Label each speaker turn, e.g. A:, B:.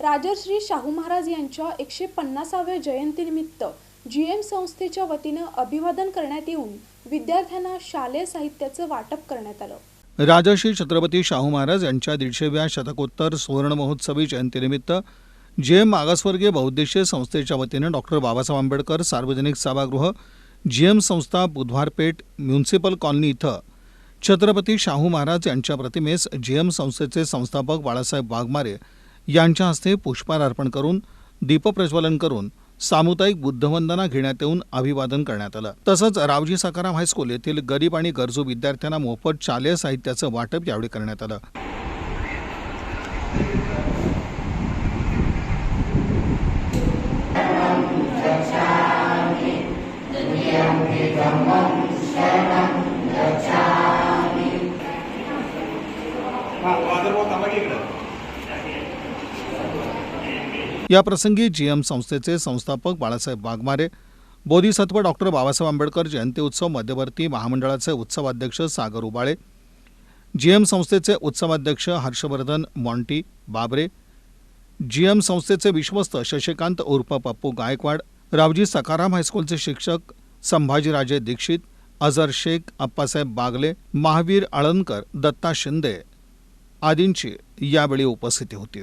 A: राजर्श्री शाहू महाराज यांच्या एकशे पन्नासाव्या जयंतीनिमित्त जी एम संस्थेच्या वतीनं अभिवादन करण्यात येऊन विद्यार्थ्यांना शालेय साहित्याचं वाटप करण्यात आलं.
B: राजर्षी छत्रपती शाहू महाराज यांच्या दीडशेव्या शतकोत्तर सुवर्ण महोत्सवी जयंतीनिमित्त जे एम मागासवर्गीय बहुद्देशीय संस्थेच्या वतीनं डॉक्टर बाबासाहेब आंबेडकर सार्वजनिक सभागृह जी एम संस्था बुधवारपेठ म्युन्सिपल कॉलनी इथं छत्रपती शाहू महाराज यांच्या प्रतिमेस जी एम संस्थेचे संस्थापक बाळासाहेब वाघमारे यांच्या हस्ते पुष्पहार अर्पण करून दीपप्रज्वलन करून सामुदायिक बुद्धवंदना घेण्यात येऊन अभिवादन करण्यात आलं. तसंच रावजी सकाराम हायस्कूल येथील गरीब आणि गरजू विद्यार्थ्यांना मोफत शालेय साहित्याचं वाटप यावेळी करण्यात आलं. या याप्रसंगी जी एम संस्थेचे संस्थापक बाळासाहेब वाघमारे बोधिसत्व डॉक्टर बाबासाहेब आंबेडकर जयंती उत्सव मध्यवर्ती महामंडळाचे उत्सवाध्यक्ष सागर उबाळे जी एम संस्थेचे उत्सवाध्यक्ष हर्षवर्धन मॉन्टी बाबरे जी एम संस्थेचे विश्वस्त शशिकांत उर्फ पप्पू गायकवाड रावजी सकाराम हायस्कूलचे शिक्षक संभाजीराजे दीक्षित अझर शेख अप्पासाहेब बागले महावीर आळंदकर दत्ता शिंदे आदींची यावेळी उपस्थिती होती.